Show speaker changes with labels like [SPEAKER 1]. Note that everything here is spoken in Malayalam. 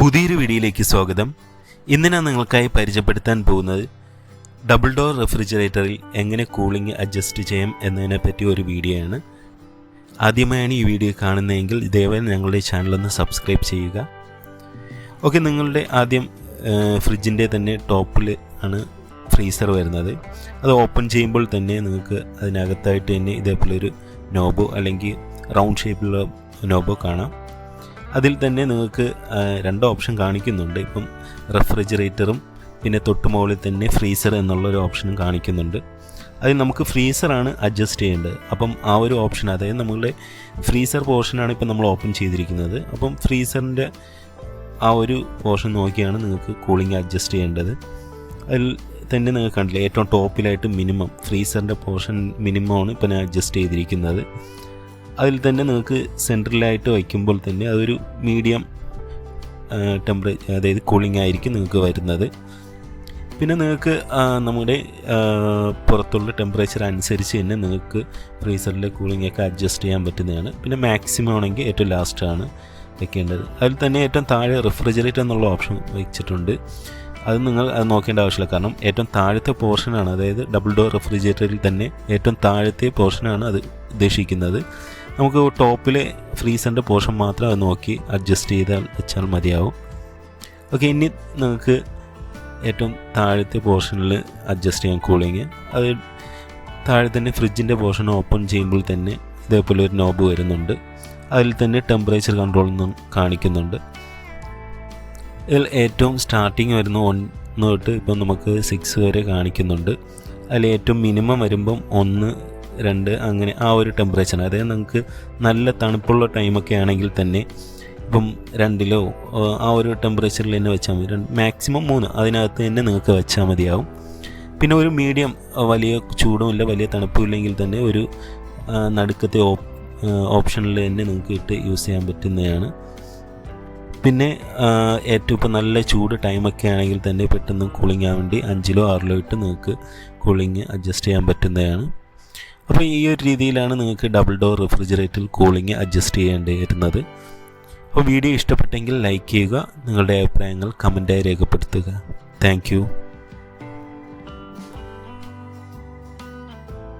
[SPEAKER 1] പുതിയൊരു വീഡിയോയിലേക്ക് സ്വാഗതം. ഇന്ന് ഞാൻ നിങ്ങൾക്കായി പരിചയപ്പെടുത്താൻ പോകുന്നത് ഡബിൾ ഡോർ റെഫ്രിജറേറ്ററിൽ എങ്ങനെ കൂളിംഗ് അഡ്ജസ്റ്റ് ചെയ്യാം എന്നതിനെ പറ്റി ഒരു വീഡിയോ ആണ് ആദ്യമായാണ് ഈ വീഡിയോ കാണുന്നതെങ്കിൽ ദയവായി ഞങ്ങളുടെ ചാനലൊന്ന് സബ്സ്ക്രൈബ് ചെയ്യുക. ഓക്കെ നിങ്ങളുടെ ആദ്യം ഫ്രിഡ്ജിന്റെ തന്നെ ടോപ്പിൽ ആണ് ഫ്രീസർ വരുന്നത്. അത് ഓപ്പൺ ചെയ്യുമ്പോൾ തന്നെ നിങ്ങൾക്ക് അതിനകത്തായിട്ട് തന്നെ ഇതേപോലെ ഒരു നോബോ അല്ലെങ്കിൽ റൗണ്ട് ഷേപ്പിലുള്ള നോബോ കാണാം. അതിൽ തന്നെ നിങ്ങൾക്ക് രണ്ട് ഓപ്ഷൻ കാണിക്കുന്നുണ്ട്. ഇപ്പം റെഫ്രിജറേറ്ററും പിന്നെ തൊട്ടുമുകളിൽ തന്നെ ഫ്രീസർ എന്നുള്ളൊരു ഓപ്ഷനും കാണിക്കുന്നുണ്ട്. അതിൽ നമുക്ക് ഫ്രീസറാണ് അഡ്ജസ്റ്റ് ചെയ്യേണ്ടത്. അപ്പം ആ ഒരു ഓപ്ഷൻ അതായത് നമ്മളുടെ ഫ്രീസർ പോർഷനാണ് ഇപ്പം നമ്മൾ ഓപ്പൺ ചെയ്തിരിക്കുന്നത്. അപ്പം ഫ്രീസറിന്റെ ആ ഒരു പോർഷൻ നോക്കിയാണ് നിങ്ങൾക്ക് കൂളിംഗ് അഡ്ജസ്റ്റ് ചെയ്യേണ്ടത്. അതിൽ തന്നെ നിങ്ങൾക്ക് കണ്ടില്ലേ ഏറ്റവും ടോപ്പിലായിട്ട് മിനിമം ഫ്രീസറിന്റെ പോർഷൻ മിനിമമാണ് ഇപ്പം ഞാൻ അഡ്ജസ്റ്റ് ചെയ്തിരിക്കുന്നത്. അതിൽ തന്നെ നിങ്ങൾക്ക് സെൻട്രലായിട്ട് വയ്ക്കുമ്പോൾ തന്നെ അതൊരു മീഡിയം ടെമ്പറേച്ചർ അതായത് കൂളിംഗ് ആയിരിക്കും നിങ്ങൾക്ക് വരുന്നത്. പിന്നെ നിങ്ങൾക്ക് നമ്മുടെ പുറത്തുള്ള ടെമ്പറേച്ചർ അനുസരിച്ച് തന്നെ നിങ്ങൾക്ക് ഫ്രീസറിലെ കൂളിംഗ് ഒക്കെ അഡ്ജസ്റ്റ് ചെയ്യാൻ പറ്റുന്നതാണ്. പിന്നെ മാക്സിമം ആണെങ്കിൽ ഏറ്റവും ലാസ്റ്റാണ് വെക്കേണ്ടത്. അതിൽ തന്നെ ഏറ്റവും താഴെ റെഫ്രിജറേറ്റർ എന്നുള്ള ഓപ്ഷൻ വെച്ചിട്ടുണ്ട്. അത് നിങ്ങൾ അത് നോക്കേണ്ട ആവശ്യമില്ല. കാരണം ഏറ്റവും താഴത്തെ പോർഷനാണ് അതായത് ഡബിൾ ഡോർ റെഫ്രിജറേറ്ററിൽ തന്നെ ഏറ്റവും താഴത്തെ പോർഷനാണ് അത് ഉദ്ദേശിക്കുന്നത്. നമുക്ക് ടോപ്പിലെ ഫ്രീസറിന്റെ പോർഷൻ മാത്രം അത് നോക്കി അഡ്ജസ്റ്റ് ചെയ്താൽ വെച്ചാൽ മതിയാവും. ഓക്കെ ഇനി നിങ്ങൾക്ക് ഏറ്റവും താഴത്തെ പോർഷനിൽ അഡ്ജസ്റ്റ് ചെയ്യാം കൂളിങ് അത് താഴെ തന്നെ ഫ്രിഡ്ജിന്റെ പോർഷൻ ഓപ്പൺ ചെയ്യുമ്പോൾ തന്നെ ഇതേപോലെ ഒരു നോബ് വരുന്നുണ്ട്. അതിൽ തന്നെ ടെമ്പറേച്ചർ കൺട്രോൾ എന്നും കാണിക്കുന്നുണ്ട്. ഇതിൽ ഏറ്റവും സ്റ്റാർട്ടിങ് വരുന്ന ഒന്ന് തൊട്ട് ഇപ്പം നമുക്ക് സിക്സ് വരെ കാണിക്കുന്നുണ്ട്. അതിൽ ഏറ്റവും മിനിമം വരുമ്പം ഒന്ന് രണ്ട് അങ്ങനെ ആ ഒരു ടെമ്പറേച്ചർ അതായത് നമുക്ക് നല്ല തണുപ്പുള്ള ടൈമൊക്കെ ആണെങ്കിൽ തന്നെ ഇപ്പം രണ്ടിലോ ആ, ഒരു ടെമ്പറേച്ചറിൽ തന്നെ വെച്ചാൽ മതി. മാക്സിമം മൂന്ന്. അതിനകത്ത് തന്നെ നിങ്ങൾക്ക് വെച്ചാൽ മതിയാവും. പിന്നെ ഒരു മീഡിയം വലിയ ചൂടുമില്ല വലിയ തണുപ്പും ഇല്ലെങ്കിൽ തന്നെ ഒരു നടുക്കത്തെ ഓപ് ഓപ്ഷനിൽ തന്നെ നിങ്ങൾക്ക് ഇട്ട് യൂസ് ചെയ്യാൻ പറ്റുന്നതാണ്. പിന്നെ ഏറ്റവും ഇപ്പോൾ നല്ല ചൂട് ടൈമൊക്കെ ആണെങ്കിൽ തന്നെ പെട്ടെന്ന് കൂളിംഗ് ആവാൻ വേണ്ടി അഞ്ചിലോ ആറിലോ ഇട്ട് നിങ്ങൾക്ക് കൂളിംഗ് അഡ്ജസ്റ്റ് ചെയ്യാൻ പറ്റുന്നതാണ്. അപ്പോൾ ഈ ഒരു രീതിയിലാണ് നിങ്ങൾക്ക് ഡബിൾ ഡോർ റെഫ്രിജറേറ്ററിൽ കൂളിംഗ് അഡ്ജസ്റ്റ് ചെയ്യേണ്ടി വരുന്നത് അപ്പോൾ വീഡിയോ ഇഷ്ടപ്പെട്ടെങ്കിൽ ലൈക്ക് ചെയ്യുക നിങ്ങളുടെ അഭിപ്രായങ്ങൾ കമന്റായി രേഖപ്പെടുത്തുക. താങ്ക്